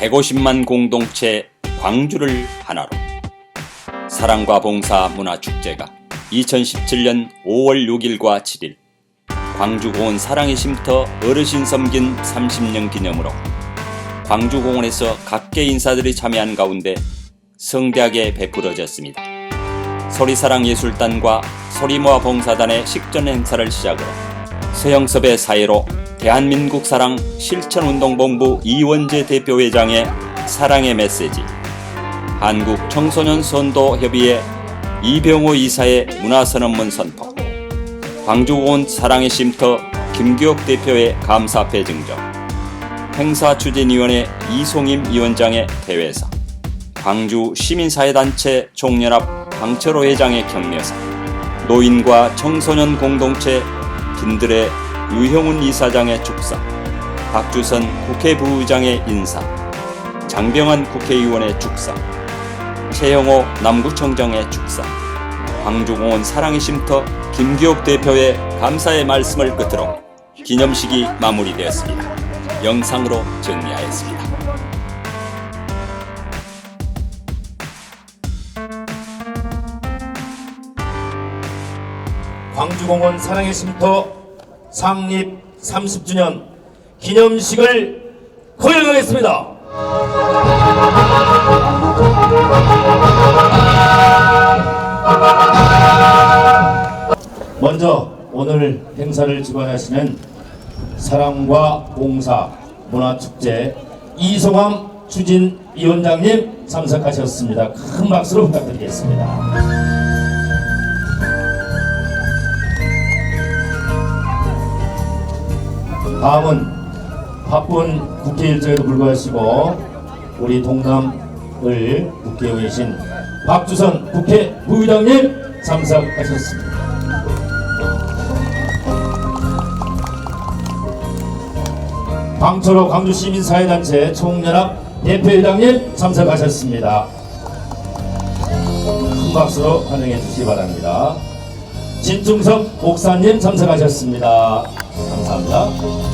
150만 공동체 광주를 하나로 사랑과 봉사 문화축제가 2017년 5월 6일과 7일 광주공원 사랑의 쉼터 어르신 섬긴 30년 기념으로 광주공원에서 각계 인사들이 참여한 가운데 성대하게 베풀어졌습니다. 소리사랑예술단과 소리모아 봉사단의 식전 행사를 시작으로 서영섭의 사회로 대한민국 사랑 실천운동본부 이원재 대표회장의 사랑의 메시지. 한국 청소년 선도 협의회 이병호 이사의 문화선언문 선포. 광주공원 사랑의 쉼터 김기옥 대표의 감사 배증정. 행사 추진위원회 이송임 위원장의 대회사 광주 시민사회단체 총연합 강철호 회장의 격려사 노인과 청소년 공동체 빈들의 유형훈 이사장의 축사 박주선 국회 부의장의 인사 장병환 국회의원의 축사 최영호 남구청장의 축사 광주공원 사랑의 쉼터 김기옥 대표의 감사의 말씀을 끝으로 기념식이 마무리되었습니다. 영상으로 정리하였습니다. 광주공원 사랑의 쉼터 창립 30주년 기념식을 거행하겠습니다. 먼저 오늘 행사를 주관하시는 사랑과 봉사 문화축제 이성황 추진위원장님 참석하셨습니다. 큰 박수로 부탁드리겠습니다. 다음은 바쁜 국회 일정에도 불구하시고 우리 동남을 국회에 계신 박주선 국회 부의장님 참석하셨습니다. 광철호 광주시민사회단체 총연합 대표회장님 참석하셨습니다. 큰 박수로 환영해 주시기 바랍니다. 진중섭 목사님 참석하셨습니다. 감사합니다.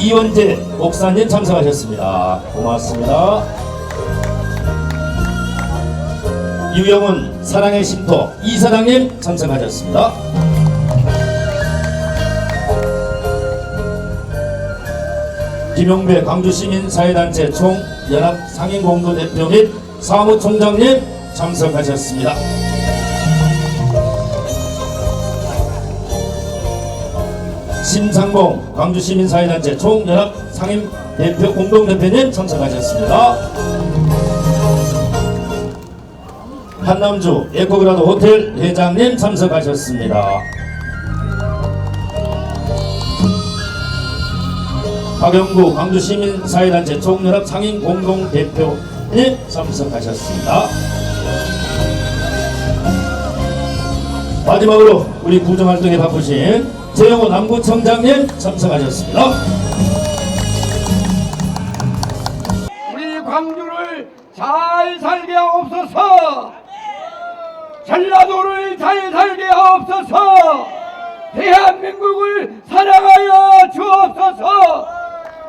이원재 목사님 참석하셨습니다. 고맙습니다. 유영훈 사랑의 쉼터 이사장님 참석하셨습니다. 김용배 광주시민사회단체 총연합 상임공동대표 및 사무총장님 참석하셨습니다. 심상봉 광주시민사회단체 총연합 상임 대표 공동대표님 참석하셨습니다. 한남주 에코그라도 호텔 회장님 참석하셨습니다. 박영구 광주시민사회단체 총연합 상임 공동대표님 참석하셨습니다. 마지막으로 우리 구정활동에 바쁘신 최영호 남구청장님 참석하셨습니다. 우리 광주를 잘 살게 하옵소서. 전라도를 잘 살게 하옵소서. 대한민국을 사랑하여 주옵소서.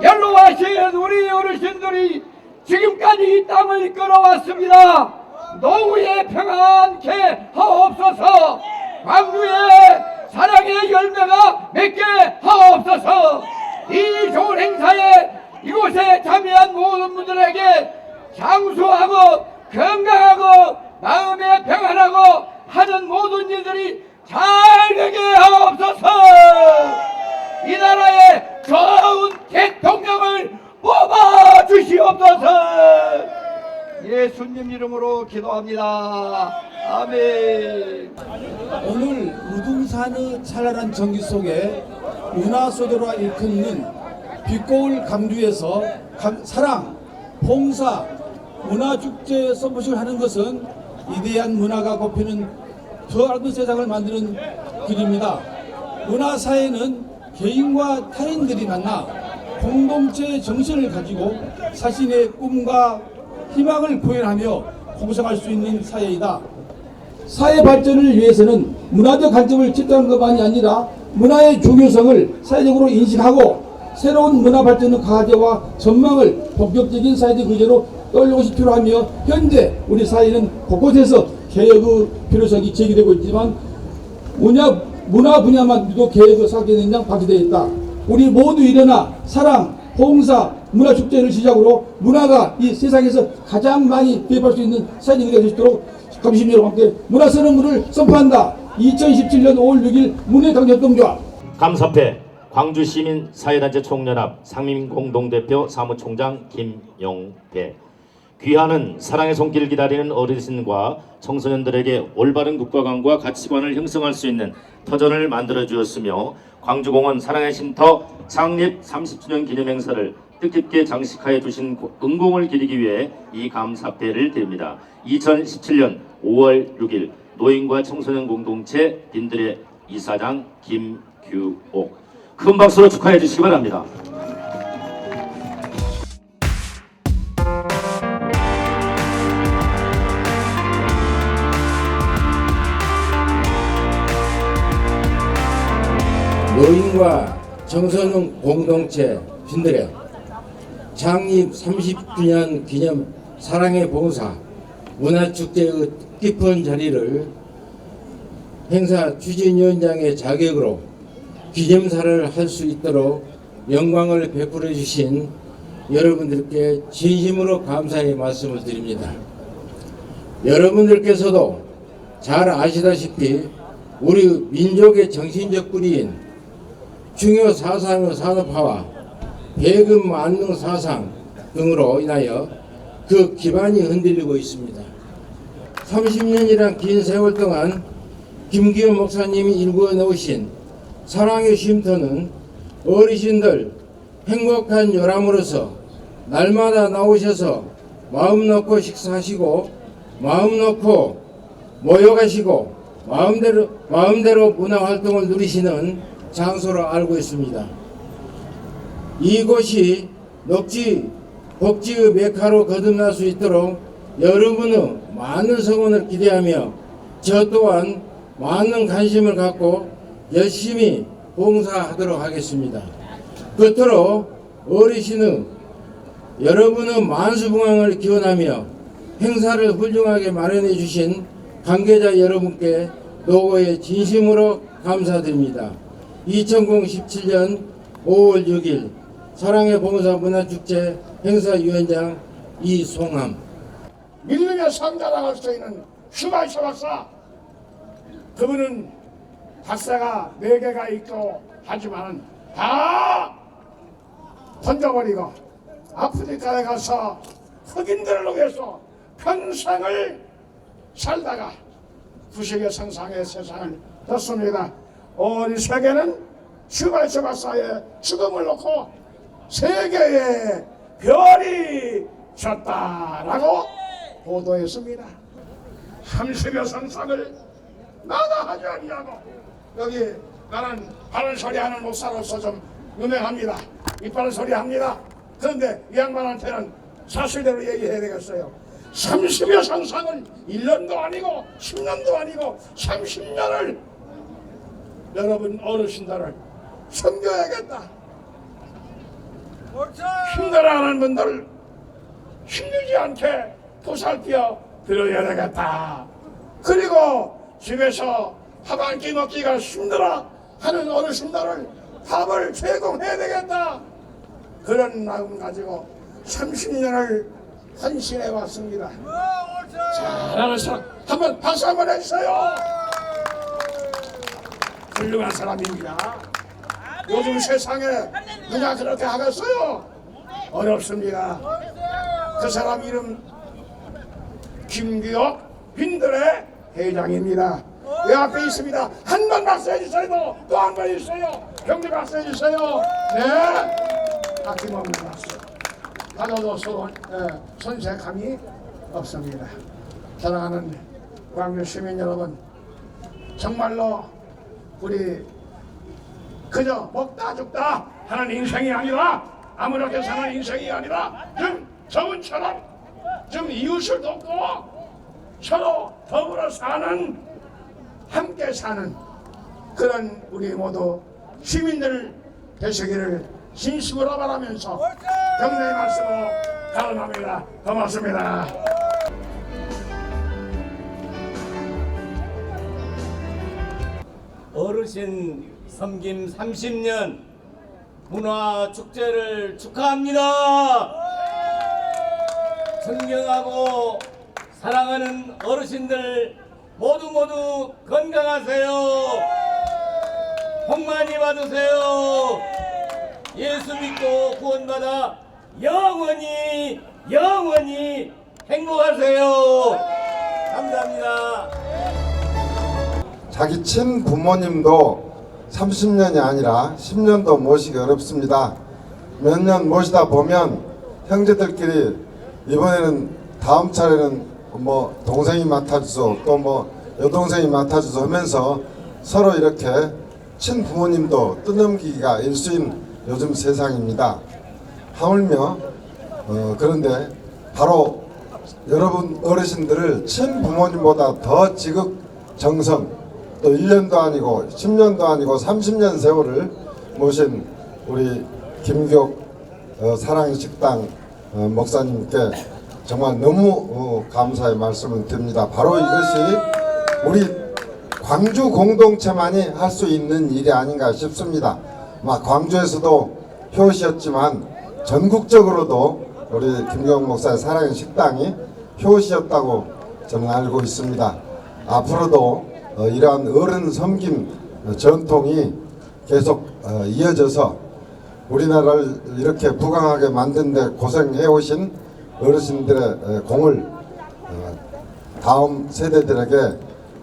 연로하신 우리 어르신들이 지금까지 이 땅을 이끌어왔습니다. 노후에 평안케 하옵소서. 광주에 사랑의 열매가 맺게 하옵소서. 이 좋은 행사에 이곳에 참여한 모든 분들에게 장수하고 건강하고 마음에 평안하고 하는 모든 일들이 잘 되게 하옵소서. 이 나라에 좋은 대통령을 뽑아 주시옵소서. 예수님 이름으로 기도합니다 아멘 오늘 우등산의 찬란한 전기 속에 문화소도가 일컫는 빛고울 강주에서 감- 사랑, 봉사, 문화축제 선포식을 하는 것은 위대한 문화가 꼽히는 더 아름다운 세상을 만드는 길입니다. 문화사회는 개인과 타인들이 만나 공동체 정신을 가지고 자신의 꿈과 희망을 구현하며 공생할 수 있는 사회이다. 사회 발전을 위해서는 문화적 관점을 집중하는 것만이 아니라 문화의 중요성을 사회적으로 인식하고 새로운 문화 발전의 가제와 전망을 본격적인 사회적 의제로 떠올리는 것이 필요하며 현재 우리 사회는 곳곳에서 개혁의 필요성이 제기되고 있지만 문화, 문화 분야만 유독 계획을 삭제된 양 박제되어 있다. 우리 모두 일어나 사랑, 봉사, 문화축제를 시작으로 문화가 이 세상에서 가장 많이 대입할 수 있는 사회적 의미가 될수 있도록 여러분과 함께 문화선언문을 선포한다. 2017년 5월 6일 문해강협동조합 감사패 광주시민 사회단체 총연합 상민공동대표 사무총장 김용배 귀하는 사랑의 손길을 기다리는 어르신과 청소년들에게 올바른 국가관과 가치관을 형성할 수 있는 터전을 만들어 주었으며 광주공원 사랑의 쉼터 창립 30주년 기념행사를 뜻깊게 장식하여 주신 고- 은공을 기리기 위해 이 감사패를 드립니다. 2017년 5월 6일 노인과 청소년 공동체 빈들의 이사장 김규옥 큰 박수로 축하해 주시기 바랍니다. 노인과 청소년 공동체 빈들의 창립 30주년 기념 사랑의 봉사 문화축제의 깊은 자리를 행사 추진위원장의 자격으로 기념사를 할 수 있도록 영광을 베풀어 주신 여러분들께 진심으로 감사의 말씀을 드립니다. 여러분들께서도 잘 아시다시피 우리 민족의 정신적 뿌리인 중요 사상의 산업화와 배급 만능 사상 등으로 인하여 그 기반이 흔들리고 있습니다. 30년이란 긴 세월 동안 김기현 목사님이 일구어 놓으신 사랑의 쉼터는 어르신들 행복한 요람으로서 날마다 나오셔서 마음 놓고 식사하시고 마음 놓고 모여가시고 마음대로 마음대로 문화 활동을 누리시는 장소로 알고 있습니다. 이곳이 녹지 복지의 메카로 거듭날 수 있도록 여러분의 많은 성원을 기대하며 저 또한 많은 관심을 갖고 열심히 봉사하도록 하겠습니다. 끝으로 어르신의 여러분의 만수붕황을 기원하며 행사를 훌륭하게 마련해 주신 관계자 여러분께 노고에 진심으로 감사드립니다. 2017년 5월 6일 사랑의 봉사 문화축제 행사위원장 이송함 밀림의 상자라고 써 있는 슈바이처 박사 그분은 박사가 네 개가 있고 하지만 다 던져버리고 아프리카에 가서 흑인들을 위해서 평생을 살다가 구식의 상상의 세상을 떴습니다. 온 세계는 슈바이처 박사의 죽음을 놓고 세계에 별이 졌다라고 보도했습니다. 30여 상상을 나다하지 아니하고 여기 나는 바른 소리 하는 목사로서 좀 유명합니다. 이빠른 소리 합니다. 그런데 이 양반한테는 사실대로 얘기해야 되겠어요. 30여 상상을 1년도 아니고 10년도 아니고 30년을 여러분 어르신들을 섬겨야겠다. 힘들어하는 분들 힘들지 않게 보살펴 드려야 되겠다. 그리고 집에서 밥 한 끼 먹기가 힘들어 하는 어르신들을 밥을 제공해야 되겠다. 그런 마음 가지고 30년을 헌신해 왔습니다. 잘하는 사람 한번 박수 한번 해주세요. 훌륭한 사람입니다. 요즘 세상에 누가 그렇게 하겠어요? 어렵습니다. 그 사람 이름 김규혁 빈들의 회장입니다. 내 앞에 있습니다. 한 번 박수 해주세요. 또 한번 있어요. 경비 박수 해주세요. 네. 아낌없는 박수. 받아도 손, 예, 손색함이 없습니다. 사랑하는 광주 시민 여러분, 정말로 우리 그저 먹다 죽다 하는 인생이 아니라 아무렇게 사는 인생이 아니라 좀 저분처럼 좀 이웃을 돕고 서로 더불어 사는 함께 사는 그런 우리 모두 시민들 되시기를 진심으로 바라면서 경례의 말씀으로 가름합니다. 고맙습니다. 어르신 섬김 30년 문화 축제를 축하합니다. 존경하고 사랑하는 어르신들 모두 모두 건강하세요. 복 많이 받으세요. 예수 믿고 구원받아 영원히 영원히 행복하세요. 감사합니다. 자기 친 부모님도 30년이 아니라 10년도 모시기 어렵습니다. 몇 년 모시다 보면 형제들끼리 이번에는 다음 차례는 뭐 동생이 맡아주소 또 뭐 여동생이 맡아주소 하면서 서로 이렇게 친 부모님도 떠넘기기가 일수인 요즘 세상입니다. 하물며 어, 그런데 바로 여러분 어르신들을 친 부모님보다 더 지극 정성 또 1년도 아니고 10년도 아니고 30년 세월을 모신 우리 김기옥 어, 사랑의 식당 어, 목사님께 정말 너무 어, 감사의 말씀을 드립니다. 바로 이것이 우리 광주 공동체만이 할 수 있는 일이 아닌가 싶습니다. 막 광주에서도 효시였지만 전국적으로도 우리 김경 목사의 사랑의 식당이 효시였다고 저는 알고 있습니다. 앞으로도 어, 이러한 어른 섬김 어, 전통이 계속 어, 이어져서 우리나라를 이렇게 부강하게 만드는데 고생해 오신 어르신들의 에, 공을 어, 다음 세대들에게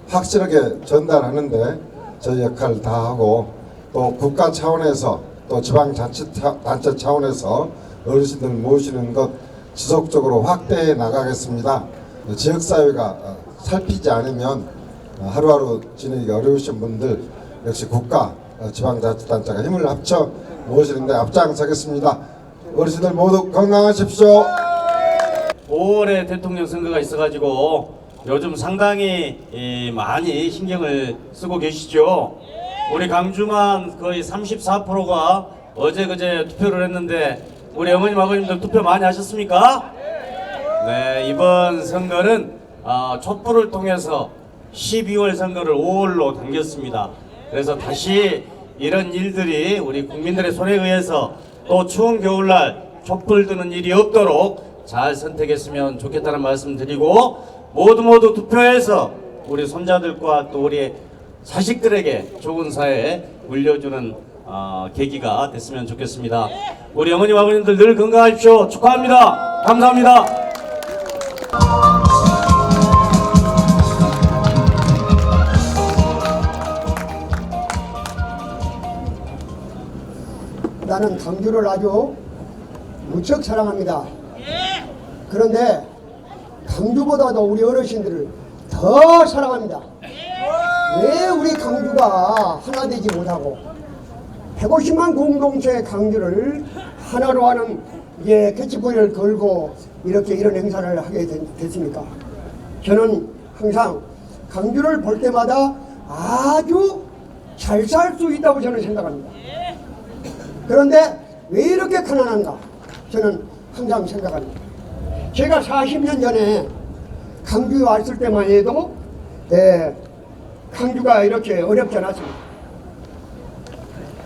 확실하게 전달하는데 저희 역할을 다 하고 또 국가 차원에서 또 지방자치단체 차원에서 어르신들 모시는 것 지속적으로 확대해 나가겠습니다. 지역사회가 어, 살피지 않으면 어, 하루하루 지내기가 어려우신 분들 역시 국가 어, 지방자치단체가 힘을 합쳐 모시는데 앞장서겠습니다. 어르신들 모두 건강하십시오. 5월에 대통령 선거가 있어가지고 요즘 상당히 이, 많이 신경을 쓰고 계시죠. 우리 강주만 거의 34%가 어제 그제 투표를 했는데 우리 어머님 아버님들 투표 많이 하셨습니까? 네 이번 선거는 어, 촛불을 통해서 12월 선거를 5월로 당겼습니다. 그래서 다시 이런 일들이 우리 국민들의 손에 의해서 또 추운 겨울날 촛불 드는 일이 없도록 잘 선택했으면 좋겠다는 말씀 드리고 모두 모두 투표해서 우리 손자들과 또 우리 자식들에게 좋은 사회 물려주는 어, 계기가 됐으면 좋겠습니다. 우리 어머님 아버님들 늘 건강하십시오. 축하합니다. 감사합니다. 나는 강주를 아주 무척 사랑합니다. 그런데 강주보다도 우리 어르신들을 더 사랑합니다. 왜 우리 강주가 하나 되지 못하고 150만 공동체 강주를 하나로 하는 예, 캐치보이를 걸고 이렇게 이런 행사를 하게 된- 됐습니까? 저는 항상 강주를 볼 때마다 아주 잘 살 수 있다고 저는 생각합니다. 그런데 왜 이렇게 가난한가? 저는 항상 생각합니다. 제가 40년 전에 강주에 왔을 때만 해도 예, 강주가 이렇게 어렵지 않았습니다.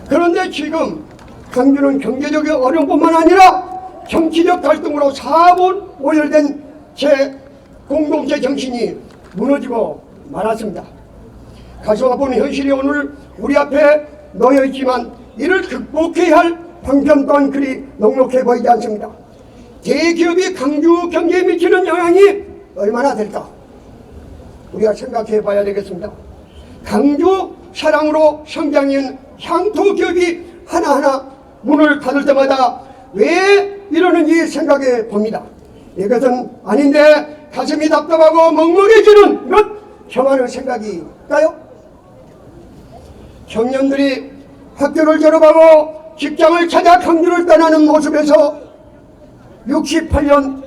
그런데 지금 강주는 경제적 어려움뿐만 아니라 정치적 갈등으로 사분 오열된 제 공동체 정신이 무너지고 말았습니다. 가시와 보는 현실이 오늘 우리 앞에 놓여 있지만 이를 극복해야 할 방편 또한 그리 넉넉해 보이지 않습니다. 대기업이 강주 경제에 미치는 영향이 얼마나 될까? 우리가 생각해 봐야 되겠습니다. 강주 사랑으로 성장인 향토 기업이 하나하나 문을 닫을 때마다 왜 이러는지 생각해 봅니다. 이것은 아닌데 가슴이 답답하고 먹먹해지는 것 저만의 생각일까요? 청년들이 학교를 졸업하고 직장을 찾아 강주를 떠나는 모습에서 68년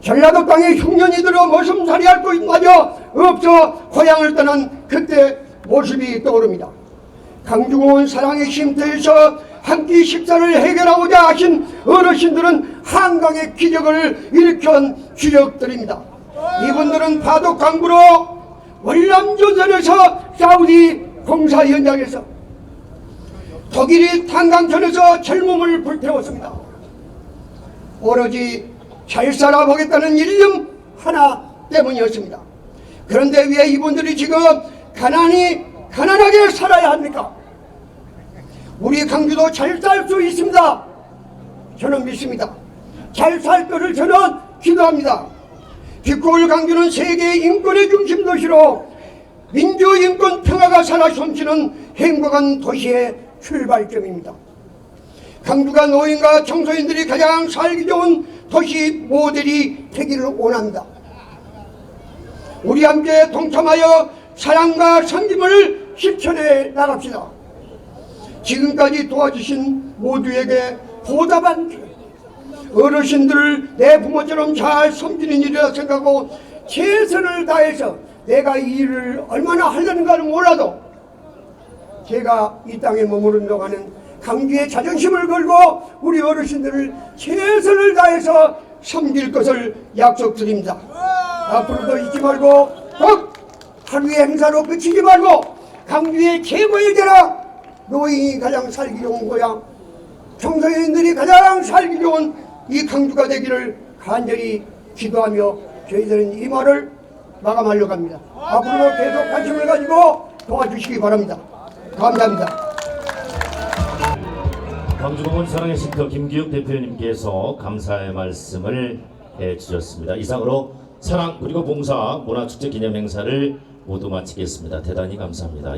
전라도 땅에 흉년이 들어 머슴살이 할 곳마저 없어 고향을 떠난 그때 모습이 떠오릅니다. 강주공원 사랑의 쉼터에서 한 끼 식사를 해결하고자 하신 어르신들은 한강의 기적을 일으킨 주역들입니다. 이분들은 강부로 월남조선에서 사우디 공사 현장에서 독일이 탄강전에서 젊음을 불태웠습니다. 오로지 잘 살아보겠다는 일념 하나 때문이었습니다. 그런데 왜 이분들이 지금 가난이 가난하게 살아야 합니까? 우리 강주도 잘 살 수 있습니다. 저는 믿습니다. 잘살 것을 저는 기도합니다. 빛고울 강주는 세계 인권의 중심 도시로 민주 인권 평화가 살아 숨쉬는 행복한 도시의 출발점입니다. 강주가 노인과 청소년들이 가장 살기 좋은 도시 모델이 되기를 원합니다. 우리 함께 동참하여 사랑과 섬김을 실천해 나갑시다. 지금까지 도와주신 모두에게 보답한 길. 어르신들을 내 부모처럼 잘 섬기는 일이라 생각하고 최선을 다해서 내가 이 일을 얼마나 하려는가는 몰라도 제가 이 땅에 머무른 동안은 강주의 자존심을 걸고 우리 어르신들을 최선을 다해서 섬길 것을 약속드립니다. 앞으로도 잊지 말고 꼭 하루의 행사로 그치지 말고 강주의 최고의 자라 노인이 가장 살기 좋은 고향 청소년들이 가장 살기 좋은 이 강주가 되기를 간절히 기도하며 저희들은 이 말을 마감하려고 합니다. 앞으로도 계속 관심을 가지고 도와주시기 바랍니다. 감사합니다. 광주공원 사랑의 쉼터 김기욱 대표님께서 감사의 말씀을 해주셨습니다. 이상으로 사랑 그리고 봉사 문화축제 기념 행사를 모두 마치겠습니다. 대단히 감사합니다.